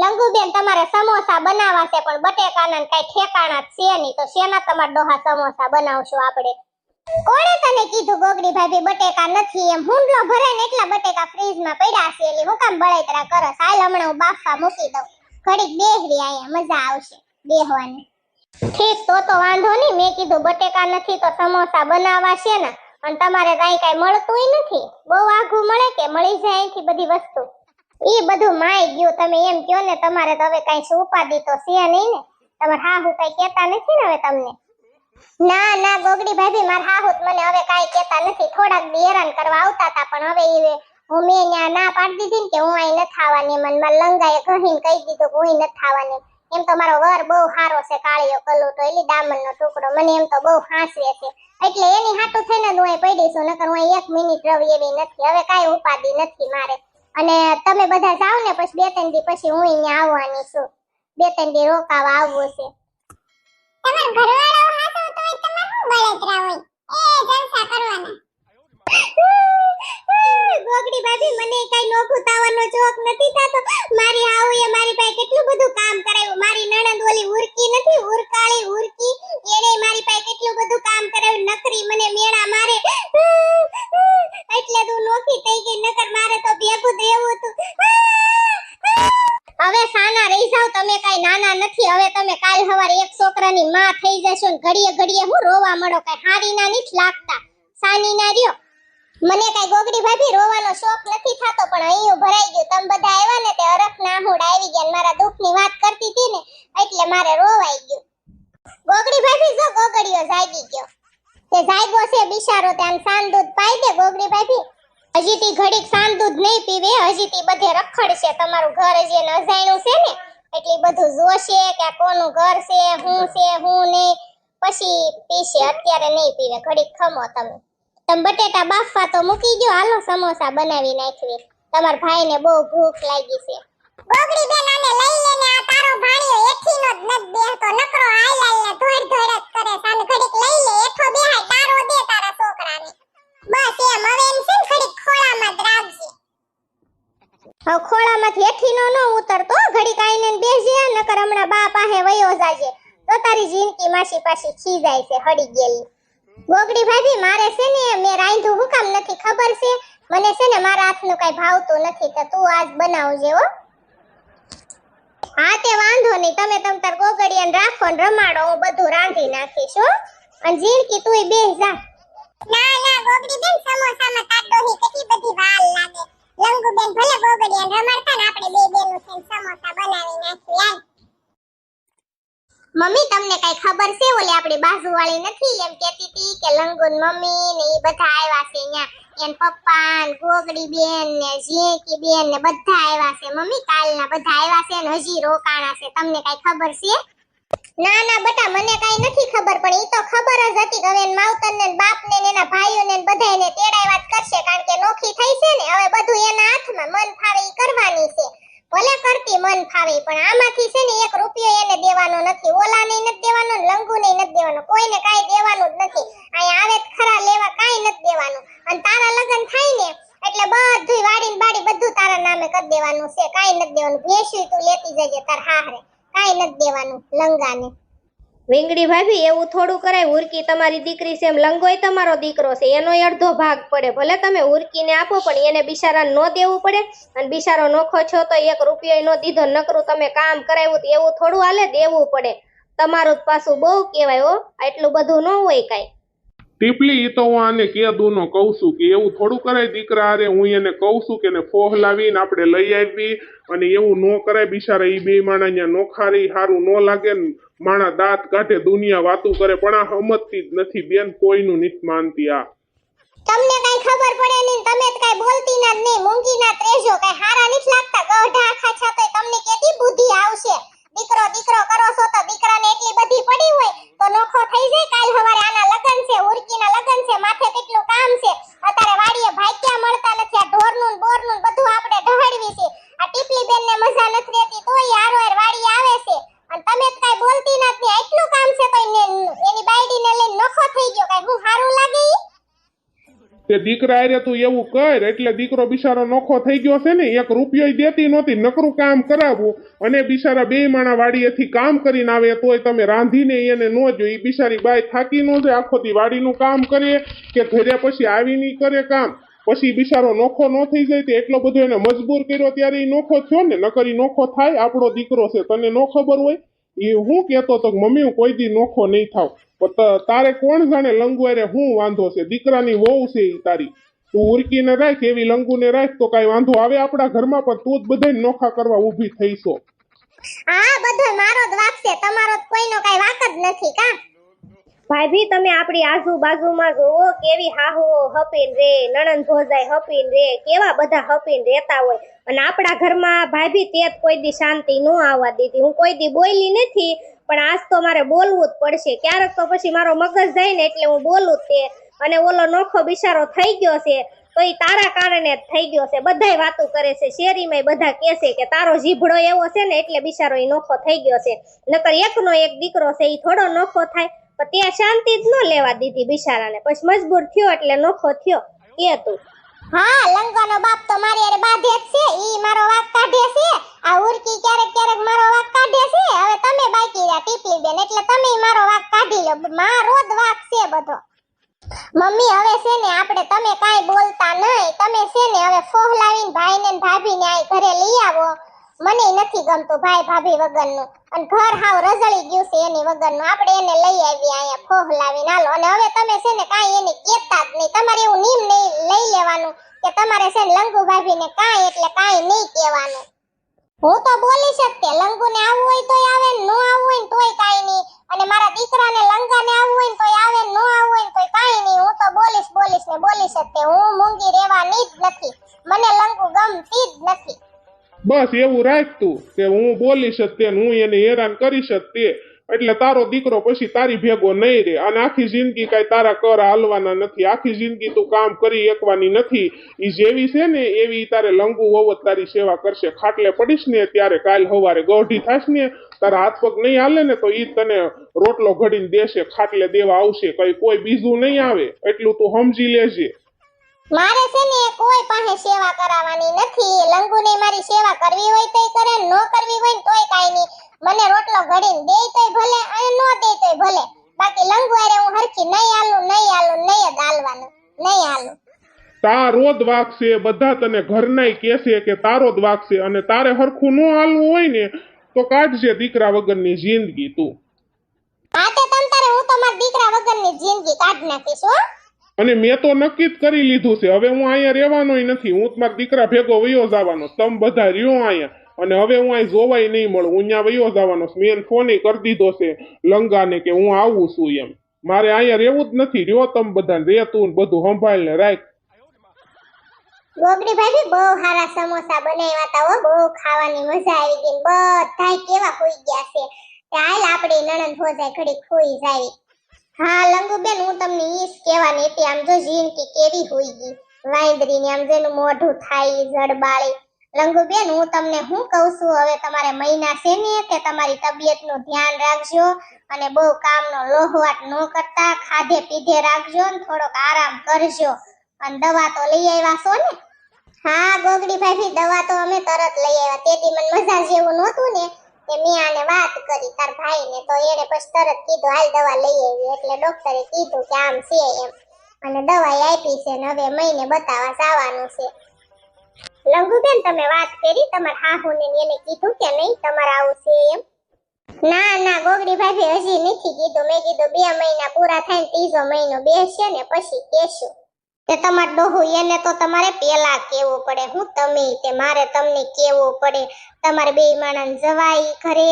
લંગુબેન, તમારે સમોસા બનાવવા છે પણ બટેકાના કઈ ઠેકાણા છે નહીં. તો શેના તમારા ડોહા સમોસા બનાવશું આપણે? કોણે તને કીધું ગોગડી ભાભી બટેકા નથી એમ? હુંડલો ભરાય ને એટલા બટેકા ફ્રીજમાં પડ્યા છે એટલે હું કામ બળતરા કરસ? હાલ હમણાં હું બાફા મૂકી દઉં. ઘડીક બેહવી અહીંયા મજા આવશે બેહવાની. ઠીક, તો તો વાંધો નહીં. મેં કીધું બટેકા નથી તો સમોસા બનાવવા છે ને? અને તમારે કઈ કઈ મળતું નથી? બહુ આઘું મળે કે મળી જાય અહીંથી બધી વસ્તુ? ઈ બધું માય ગયું. તમે એમ કયો ને, તમારે તો હવે કઈ ઉપાધિ તો છે નહીં ને. તમારે હાહુ કઈ કેતા નથી ને હવે તમને? ના ના, ગોગડી ભાભી, મારા હાહુ મને હવે કઈ કહેતા નથી. થોડાક દી હેરાન કરવા આવતા હતા, પણ હવે એ હું મેં ત્યાં ના પાડી દીધી ને કે હું અહીં નથી આવવાની. મન મારા લંગાએ કહીને કહી દીધું કે હું નથી આવવાની. એમ તો મારો વર બહુ સારો છે, કાળિયો, કલુટો, એલી દામનનો ટુકડો. મને એમ તો બહુ હાંસવે છે. એટલે એની હાટું થઈને હું પડી છું, નકર હું એક મિનિટ રવી એવી નથી. હવે કાંઈ ઉપાધિ નથી મારે. અને તમે બધા જાઓ ને પછી બે ત્રણ દી પછી હું અહીંયા આવવાની છું. બે ત્રણ દી રોકાવા આવવું છે. તમાર ઘરવાળો હાથો તોય તમાર શું બળતરા હોય? એ જલસા કરવાના. ગોગડી ભાભી મને કઈ નોખું તાવાનો જોક નથી થાતો. મારી હાઉએ મારી પાસે કેટલું બધું કામ કરાવ્યું? મારી નણંદ ઓલી ઉરકી નથી ઉરકાળી ઉરકી. એને મારી પાસે કેટલું બધું કામ કરાવ્યું? નકરી મને મેણા મારે એટલે તું નોખી થઈ ગઈ નકર મારે તો ભેગું જ રહેવું હતું હવે સાના રહી જાવ તમે કઈ નાના નથી હવે તમે કાલ સવારે છોકરાની માં થઈ જશો ને ઘડીએ ઘડીએ હું રોવા મળો કઈ હારી ના નથી લાગતા. સાની ના રહ્યો. મને કઈ ગોગડી ભાભી રોવાનો શોખ નથી થતો, પણ અહીંયું ભરાઈ ગયું. તમે બધા આવ્યા ને તે અરખ નાહુડ આવી ગયા ને મારા દુઃખની વાત કરતી હતી ને, એટલે મારે રોવાઈ ગયું. ગોગડી ભાભી જો ગોગડીઓ જાગી ગયો. તે જાગ્યો છે બિચારો ત્યાં સાન દૂધ પાઈ દે ગોગડી ભાભી. હજી તી ઘડીક સાન દૂધ નહીં પીવે, હજી તી બધે રખડશે. તમારું ઘર હજી એને અજાણ્યું છે ને એટલે બધું જોશે કે કોનું ઘર છે, હું છે, હું નહીં પછી પીશે. અત્યારે નહીં પીવે, ઘડીક ખમો તમે. તમે બટેટા બાફવા તો મૂકી દો હાલો સમોસા બનાવી નાખવી તમાર ભાઈને બહુ ભૂખ લાગી છે. ગોગડી બેન, આને લઈ લેને આ તારો ભાણિયો એઠીનો જ નથી બેહતો. નકરો હાલ હાલ ને ધોડ ધોડ જ કરે સાને ઘડીક લઈ લે એઠો બેહાય તારો દે તારા છોકરાને બસ એમ હવે એમ છે ને ઘડીક ખોળામાં જ રાખજે ખોળામાંથી એઠીનો ન ઉતરતો ઘડીક આઈને બેસજે નકર હમણાં બા પાસે વયો જાજે. તો તારી જિંદગી માસી પાછી ખીજાય છે હડી ગયેલી. ગોગડી ભાભી, મારે છે ને, મેં રાંધું હું કામ નથી ખબર છે. મને છે ને મારા હાથનું કઈ ભાવતું નથી તો તું આજ બનાવજે હો. હા તે વાંધો નહીં, તમે તમ તાર અને રાખો ને રમાડો બધું રાંધી નાખીશ હો. અને જીણકી તુંય બેસ જા. ના ના, ગોગડી બેન, સમોસામાં તાડોહી કેટલી બધી વાલ લાગે. લંગુ બેન ભલે ગોગડિયાને રમાડતા ને, આપણે બે બેનું થઈને સમોસા બનાવી નાખી યાર મમ્મી, તમને કઈ ખબર છે? ઓલી આપણી બાજુવાળી નથી, એમ કહેતી હતી કે લંગુન મમ્મી ને એ બધા આવ્યા છે અહીંયા એન પપ્પા ને ગોગડી બેન ને ઝીકી બેન ને બધા આવ્યા છે. મમ્મી, કાલના બધા આવ્યા છે ને હજી રોકાણા છે. તમને કઈ ખબર છે? ના ના, બટા, મને કાઈ નથી ખબર, પણ ઈ તો ખબર જ હતી કે હવે માવતર ને બાપ ને ને એના ભાઈઓ ને બધાને તેડાય વાત કરશે, કારણ કે નોખી થઈ છે ને, હવે બધું એના હાથમાં, મન ફાવે ઈ કરવાની છે. ભલે કરતી મન ફાવે, પણ આમાંથી છે ને, એક રૂપિયો એને દેવાનો નથી, ઓલાને નથી દેવાનો ને લંગુને નથી દેવાનો કોઈને કાઈ દેવાનું જ નથી અહીંયા આવે જ ખરા લેવા કાઈ નથી દેવાનું અને તારા લગ્ન થાય ને એટલે બધું વાડી ને બાડી બધું તારા નામે કરી દેવાનું છે કાઈ નથી દેવાનું ભેંસુય તું લેતી જજે તાર હાહરે કાઈ નથી દેવાનું લંગાને વેંગડી ભાભી, એવું થોડું કરાય, ઉરકી તમારી દીકરી છે એમ લંગોય તમારો દીકરો છે, એનો અડધો ભાગ પડે. ભલે તમે ઉરકીને આપો, પણ એને બિચારાને ન દેવું પડે અને બિચારો નોખો છો તો એક રૂપિયો નો દીધો. નકરું તમે કામ કરાવ્યું એવું થોડું હાલે દેવું પડે. તમારું જ પાછું બહુ કહેવાય હો એટલું બધું ન હોય કાંઈ. ટીપલી એ તો હું આને કેદું નો કહું છું કે એવું થોડું કરાય દીકરા અરે હું એને કહું છું કે એને ફોહ લાવીને આપણે લઈ આવી અને એવું ન કરાય. બિચારા એ બે માણા અહીંયા નોખારી સારું ન લાગે ને માણા દાંત કાઢે, દુનિયા વાતું કરે, પણ આ હમતતી જ નથી. બેન, કોઈનું નથી માનતી આ. તમને કઈ ખબર પડે નહીં, તમે તો કઈ બોલતી ના નહીં મૂંગી ના ત્રેજો કઈ હારા નથી લાગતા. ગઢા આખા છે તો તમને કેતી બુદ્ધિ આવશે. દીકરો દીકરો કરો છો તો દીકરાને એટલી બધી પડી હોય તો નોખો થઈ જાય. કાલ હવારે આના લગન છે, ઉરકીના લગન છે, માથે કેટલું કામ છે. અત્યારે વાડીએ ભાગ્યા મળતા નથી, આ ઢોરનું બોરનું ને બધું આપણે ઢહડવી છે આ ટીપલી બેન ને મજા નથી રહેતી તોય હારો હાર વાડીએ આવે છે અને તમે તો કઈ બોલતી નથી એટલું કામ છે તો એને- એની બાયડીને લઈને નખો થઈ ગયો કઈ હું હારું લાગે ઈ તે દીકરા અરે તું એવું કર, એટલે દીકરો બિચારો નોખો થઈ ગયો છે ને, એક રૂપિયો દેતી નહોતી, નકરું કામ કરાવવું અને બિચારા બે માણા વાડીએથી કામ કરીને આવે, તોય તમે રાંધીને એને ન જો એ બિચારી બાય થાકી ન જાય આખો દી વાડીનું કામ કરીએ કે ઘરે પછી આવી નહીં કરે કામ. પછી બિચારો નોખો ન થઈ જાય, તે એટલો બધો એને મજબૂર કર્યો, ત્યારે એ નોખો થયો ને, નકર એ નોખો થાય, આપણો દીકરો છે, તને નો ખબર હોય એ હું કહેતો તો કે, મમ્મી, હું કોઈ દી નોખો નહીં થાવ પણ તારે કોણ જાણે લંગુરે હું વાંધો છે? દીકરાની વહુ છે એ તારી. તું ઉરકીને રાખ, એવી લંગુને રાખ, તો કાંઈ વાંધો આવે આપણા ઘરમાં, પણ તું જ બધાય નોખા કરવા ઊભી થઈશો. હા બધો મારો જ વાક છે. તમારો કોઈનો કાંઈ વાક જ નથી, કા? ભાભી, તમે આપણી આજુબાજુમાં જોવો કેવી હાહુઓ હપીન રે, નણંદ ભોજાઈ હપીન રે, કેવા બધા હપીન રહેતા હોય. અને આપણા ઘરમાં ભાભી, તે જ કોઈ દી શાંતિ ન આવવા દીધી. હું કોઈ દી બોલી નથી, પણ આજ તો મારે બોલવું જ પડશે. ક્યારેક તો પછી મારો મગજ જાય ને એટલે હું બોલું તે. અને ઓલો નોખો બિચારો થઈ ગયો છે, તો એ તારા કારણે જ થઈ ગયો છે. બધાય વાતો કરે છે. શેરીમાં બધા કહે છે કે તારો જીભડો એવો છે ને એટલે બિચારો એ નોખો થઈ ગયો છે. નકર એકનો એક દીકરો છે એ થોડો નોખો થાય. ત્યાં શાંતિ જ ન લેવા દીધી બિચારાને. પછી મજબૂર થયો એટલે નોખો થયો. એ હતું. હા, લંગાનો બાપ તો મારી અરે બાધે જ છે. ઈ મારો વાક કાઢે છે. આ ઉરકી ક્યારેક ક્યારેક મારો વાક કાઢે છે. હવે તમે બાકી રહ્યા ટીપલી બેન, એટલે તમે મારો વાક કાઢી લો. મારો જ વાક છે બધો. મમ્મી, હવે છે ને આપણે તમે કાઈ બોલતા નહીં. તમે છે ને હવે ફોહલાવીને ભાઈને ભાભીને આ ઘરે લઈ આવો. મને નથી ગમતું ભાઈ ભાભી વગરનું. અને ઘર હાવ રઝળી ગયું છે એની વગરનું. આપણે એને લઈ આવી અહીંયા લાવી હાલો, અને હવે તમે છે ને કાંઈ એને કહેતા જ નહીં. તમારે એવું નીમ નહીં લઈ લેવાનું કે તમારે છે ને લંગુ ભાભીને કાંઈ એટલે કાંઈ નહીં કહેવાનું. હું તો બોલી શકતે લંગુને આવવું હોય તોય આવે ને નો આવવું હોય તોય કાંઈ નહીં. અને મારા દીકરાને લંગાને આવવું હોય તોય આવે ને નો આવવું હોય તોય કાંઈ નહીં. હું તો બોલીશ બોલીશ ને બોલી શકતે હું મૂંગી રહેવાની જ નથી. મને લંગુ ગમતી જ નથી. બસ એવું રાખ તું કે હું બોલી શકતે ને હું એને હેરાન કરી શકતે એટલે તારો દીકરો પછી તારી ભેગો નહીં રહે. અને આખી જિંદગી કાંઈ તારા કર હાલવાના નથી. આખી જિંદગી તું કામ કરી એકવાની નથી. એ જેવી છે ને, એવી તારે લંગુ વવત તારી સેવા કરશે. ખાટલે પડીશ ને ત્યારે કાલ સવારે ગોઢી થાશ ને, તારા હાથ પગ નહીં હાલે ને તો એ તને રોટલો ઘડીને દેશે, ખાટલે દેવા આવશે. કઈ કોઈ બીજું નહીં આવે. એટલું તું સમજી લેજે. મારે છે ને કોઈ પાસે સેવા કરાવવાની નથી. લંગુને મારી સેવા કરવી હોય તોય કરે ન કરવી હોય તોય કાઈ નહીં. મને રોટલો ઘડીને દે તોય ભલે અને ન દે તોય ભલે. બાકી લંગુ હારે હું હરખી નહીં આલું નહીં આલું નહીં જ આલવાનું નહીં આલું તારો જ વાક છે બધા તને ઘરનાય કહેશે કે તારો જ વાક છે અને તારે હરખું ન હાલવું હોય ને તો કાઢજે દીકરા વગરની જિંદગી તું. આ તે તમ તારે હું તો મારા દીકરા વગરની જિંદગી કાઢ નાખીશ હો. અને મેં તો નક્કી જ કરી લીધું છે. હવે હું અહીંયા રહેવાનોય નથી. હું મારા દીકરા ભેગો વયો જવાનો તમ બધા રહ્યો અહીંયા. અને હવે હું અહીં જોવાય નહીં મળું. હું ત્યાં વયો જવાનો મેં ફોન કરી દીધો છે લંગાને કે હું આવું છું એમ. મારે અહીંયા રહેવું જ નથી. રહ્યો તમ બધા રે તું ને બધું સંભાળીને રાખ. ગોગડી ભાભી બહુ સારા સમોસા બનાવ્યા હતા હો. બહુ ખાવાની મજા આવી ગઈ બધાય કેવા હોઈ ગયા છે. હાલ આપણી નણંદ ભોજાય ઘડી ખોઈ જાય. હા, લંગુબેન, હું તમને ઈસ કહેવાની હતી. આમ જો જિંદગી કેવી હોઈ ગઈ વાંદરીને આમ જેનું મોઢું થાય, જડબાળી. લંગુબેન, હું તમને શું કહું છું? હવે તમારે મહિના છે ને તે તમારી તબિયતનું ધ્યાન રાખજો અને બહુ કામનો લોહવાટ ન કરતા, ખાધે પીધે રાખજો ને થોડોક આરામ કરજો. અને દવા તો લઈ આવ્યા છો ને? હા ગોગડી ભાઈ દવા તો અમે તરત લઈ આવ્યા. તેથી મને મજા જેવું નહોતું ને. તે મેં આને વાત કરી તાર ભાઈને, તો એને પછી તરત કીધું, હાલ દવા લઈ આવી. એટલે ડોક્ટરે કીધું કે આમ છે એમ. અને દવા આપી છે ને હવે મહિને બતાવવા જવાનું છે. લંગુબેન, તમે વાત કરી, તમારા હાહુને એને કીધું કે નહીં, તમારે આવું છે એમ? ના ના, ગોગડી ભાભી હજી નથી કીધું. મેં કીધું, બે મહિના પૂરા થાય ત્રીજો મહિનો બેસશે ને પછી કહેશું તે તમારે ડોહું એને તો તમારે પેલા કેવું પડે? હું તમે તે મારે તમને કેવું પડે? તમારે બે માણસ જવાય ઘરે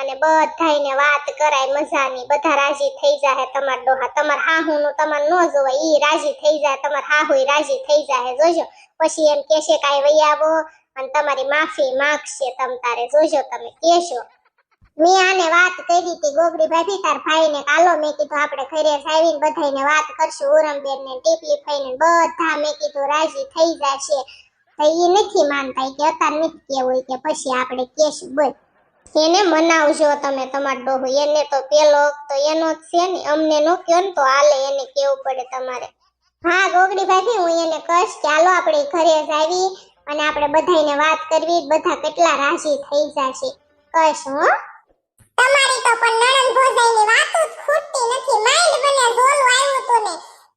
અને બધાને વાત કરાય, મજાની, બધા રાજી થઈ જાય તમારા ડોહા. તમારા હાહુનું તમારે ન જોવાય, ઈ રાજી થઈ જાય તમારા હાહુય રાજી થઈ જાય જોજો. પછી એમ કહેશે કાંઈ વૈયાવો અને તમારી માફી માગશે તમ તારે, જોજો તમે કહેશો. મેં આને વાત કરી હતી ગોગડી ભાભી તાર ભાઈને કાલો મેં કીધું આપણે ઘરે આવીને બધાયને વાત કરશું. ઉરમબેન ને ટીપલી ફઈને બધા મેં કીધું રાજી થઈ જશે. તો એ નથી માનતા કે અત્યારે નથી કેવું કે પછી આપણે કેશું બોલ. એને મનાવજો તમે તમારો ડોહો. એને તો પેલો તો એનો જ છે ને, અમને નો કયો ને તો હાલે, એને કેવું પડે તમારે. હા ગોગડી ભાભી હું એને કહીશ હાલો, આપણે ઘરે જ આવી અને આપણે બધાને વાત કરવી, બધા કેટલા રાજી થઈ જશે. કહીશ, હો. તમારી તો પણ નણંદ ભોજાઈની વાતો જ ખૂટતી નથી. માઇન્ડ મને ઝોલું આવ્યું તો ને.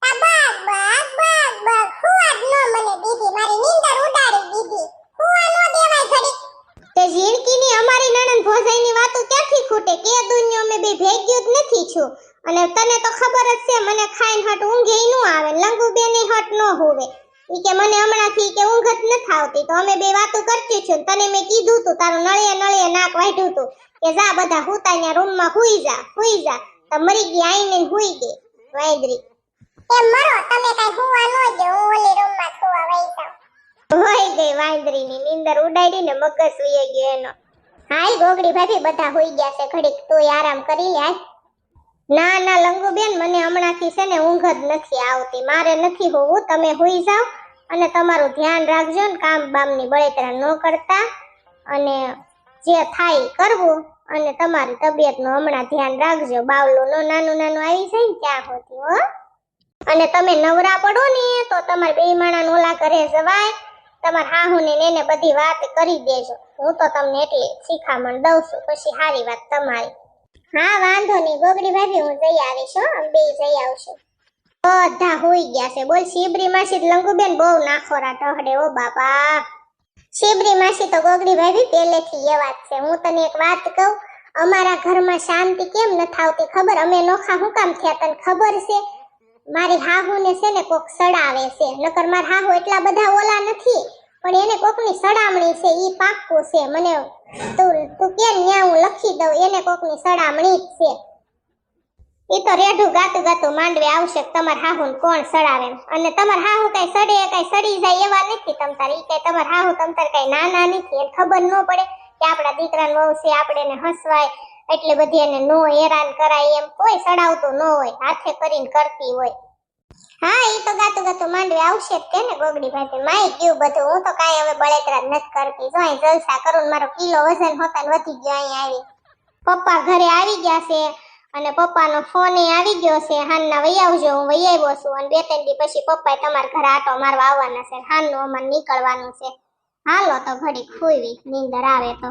આ બાગ બાગ બાગ બાગ. હુવા ન મને દીધી. મારી નીંદર ઉડાડી દીધી. હુવા નો દેવાય ઘડી તે ઝીણકીની અમારી નણંદ ભોજાઈની વાતો ક્યાંથી ખૂટે? કે દુનિયા મે બે ભેગ્યું જ નથી છું. અને તને તો ખબર જ છે, મને ખાઈને હટ ઊંઘે ન આવે લંગુ બેની હટ ન હોવે. ઈ કે મને હમણાંથી કે ઊંઘ જ નથી આવતી. તો અમે બે વાતો કરતી છું તને મેં કીધું તું, તારું નળિયે નળિયે નાક વાઢ્યું તું. કે જા બધા હુતાના રૂમમાં હુઈ જા હુઈ જા. તો મરી ગઈ આઈને હુઈ ગઈ. વાંદરી એ મરો તમે કઈ હુવા ન જો હું ઓલી રૂમમાં સુવા વઈ જાઉં. હોય ગઈ વાંદરીની નીંદર ઉડાડી ને મગજ સુઈ ગયો એનો. હાય ગોગડી ભાભી બધા હુઈ ગયા છે ઘડીક તું આરામ કરી લે. ના ના લંગુબેન મને હમણાંથી છે ને ઊંઘ જ નથી આવતી. મારે નથી હોવું તમે હોઈ જાઓ અને તમારું ધ્યાન રાખજો ને કામ બામની બળતરા ન કરતા. અને જે થાય કરવું. અને તમારી તબિયતનું હમણાં ધ્યાન રાખજો. બાવલું નાનું નાનું આવી જાય ને ત્યાં હોતી હો. અને તમે નવરા પડો ને, તો તમારે બે માણા ઓલા ઘરે જવાય. તમારા હાહુ ને એને બધી વાત કરી દેજો. હું તો તમને એટલી શિખામણ દઉં છું. પછી સારી વાત તમારી. હા, વાંધો નહીં. ગોગડી ભાભી, હું જઈ આવીશ, હો. બે જઈ આવશું. બધા હોઈ ગયા છે. બોલ, શિબરી માસી લંગુબેન બહુ નાખોરા ટહડે, ઓ બાપા. શિબરી માસી તો ગોગડી ભાભી પહેલેથી એ વાત છે. હું તને એક વાત કહું, અમારા ઘરમાં શાંતિ કેમ નથી આવતી ખબર? અમે નોખા હું કામ થયા તને ખબર છે? મારી હાહુને છે ને કોક સડાવે છે. નકર મારા હાહુ એટલા બધા ઓલા નથી, પણ એને કોકની સડામણી છે, ઈ પાક્કું છે. મને તું તું કે ન્યા હું લખી દઉં, એને કોકની સડામણી જ છે. ઈ તો રેઢું ગાતું ગાતું માંડવે આવશે તમાર હાહુ કોણ સડાવે? અને તમાર હાહુ કઈ સડે કઈ સડી જાય એવા નથી તમ તાર કઈ તમાર હાહુ તમ તાર કઈ નાના નથી. એને ખબર ન પડે કે આપણા દીકરાને વહુ આપણે એને હસવાય, એટલે બધી એને નો હેરાન કરાય એમ. કોઈ સડાવતું ન હોય, હાથે કરીને કરતી હોય. હા, ઈ તો ગાતું ગાતું માંડવે આવશે જ તે ને ગોગડી ભાઈ માય ગયું બધું. હું તો કાંઈ હવે બળેતરા નથી કરતી. જો અહીં જલસા કરું મારો કિલો વજન હોતા વધી ગયો, અહીં આવી. પપ્પા ઘરે આવી ગયા છે. અને પપ્પાનો ફોન આવી ગયો છે. હાનના વહી આવજો, હું વહી આવ્યો છું અને બે ત્રણ દી પછી પપ્પાએ તમારા ઘરે આટો મારવા આવવાના છે. હાનનું અમારે નીકળવાનું છે. હાલો તો ઘડી ખુઈવી નીંદર આવે તો.